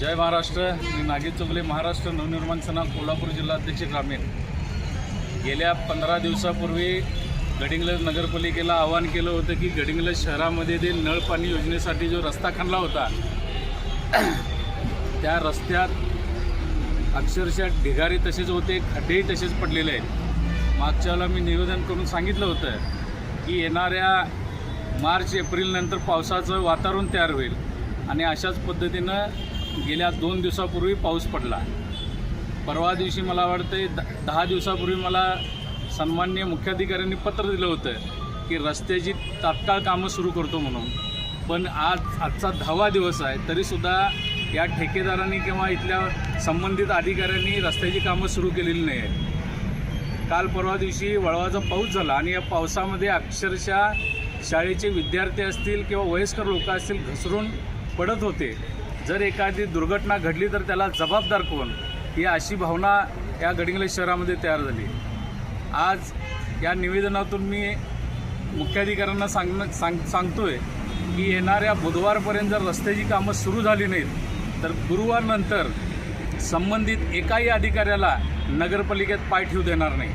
जय महाराष्ट्र. मी नागेश चुगले महाराष्ट्र नवनिर्माण सेना कोल्हापूर जिल्हाध्यक्ष ग्रामीण. गेल्या पंधरा दिवसापूर्वी गडिंग्लज नगरपालिकेला आवाहन केलं होतं की गडिंग्लज शहरामध्ये ते नळ पाणी योजनेसाठी जो रस्ता खणला होता त्या रस्त्यात अक्षरशः ढिगारे तसेच होते खड्डेही तसेच पडलेले आहेत. मागच्या वेळेला मी निवेदन करून सांगितलं होतं की येणाऱ्या मार्च एप्रिलनंतर पावसाचं वातावरण तयार होईल. आणि अशाच पद्धतीनं गेल्या दोन दिवसापूर्वी पाऊस पडला. परवा दिवशी मला वाटतं द दहा दिवसापूर्वी मला सन्माननीय मुख्याधिकाऱ्यांनी पत्र दिलं होतं की रस्त्याची तात्काळ कामं सुरू करतो म्हणून. पण आज आजचा दहावा दिवस आहे तरीसुद्धा या ठेकेदारांनी किंवा इथल्या संबंधित अधिकाऱ्यांनी रस्त्याची कामं सुरू केलेली नाही आहेत काल परवा दिवशी वळवाचा पाऊस झाला आणि या पावसामध्ये अक्षरशः शाळेचे विद्यार्थी असतील किंवा वयस्कर लोक असतील घसरून पडत होते. जर एखादी दुर्घटना घडली तर त्याला जबाबदार कोण? ही अशी भावना या गडिंग्लज शहरामध्ये तयार झाली. आज या निवेदनातून मी मुख्याधिकाऱ्यांना सांगणं सांग सांगतोय की येणाऱ्या बुधवारपर्यंत जर रस्त्याची कामं सुरू झाली नाहीत तर गुरुवारनंतर संबंधित एकाही अधिकाऱ्याला नगरपालिकेत पाय ठेवू देणार नाही.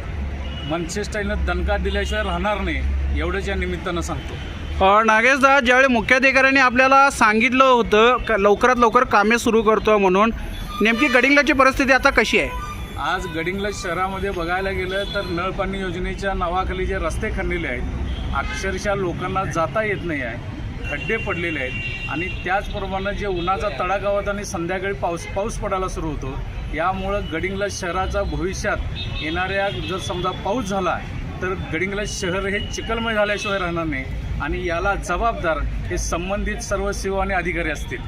मनसे स्टाईलनं दणका दिल्याशिवाय राहणार नाही एवढंच या निमित्तानं सांगतो. नागेशदा ज्यावेळी मुख्याधिकाऱ्यांनी आपल्याला सांगितलं होतं का लवकरात लवकर कामे सुरू करतो म्हणून नेमकी गडिंगलाची परिस्थिती आता कशी आहे? आज गडिंग्लज शहरामध्ये बघायला गेलं तर नळपाणी योजनेच्या नावाखाली जे रस्ते खणलेले आहेत अक्षरशः लोकांना जाता येत नाही आहे खड्डे पडलेले आहेत आणि त्याचप्रमाणे जे उन्हाचा तडाखा होता आणि संध्याकाळी पाऊस पाऊस पडायला सुरू होतो यामुळं गडिंग्लज शहराचा भविष्यात येणाऱ्या जर समजा पाऊस झाला तर गडिंग्लज शहर हे चिखलमय झाल्याशिवाय राहणार नाही. आणि याला जबाबदार हे संबंधित सर्व सेवा आणि अधिकारी असतील.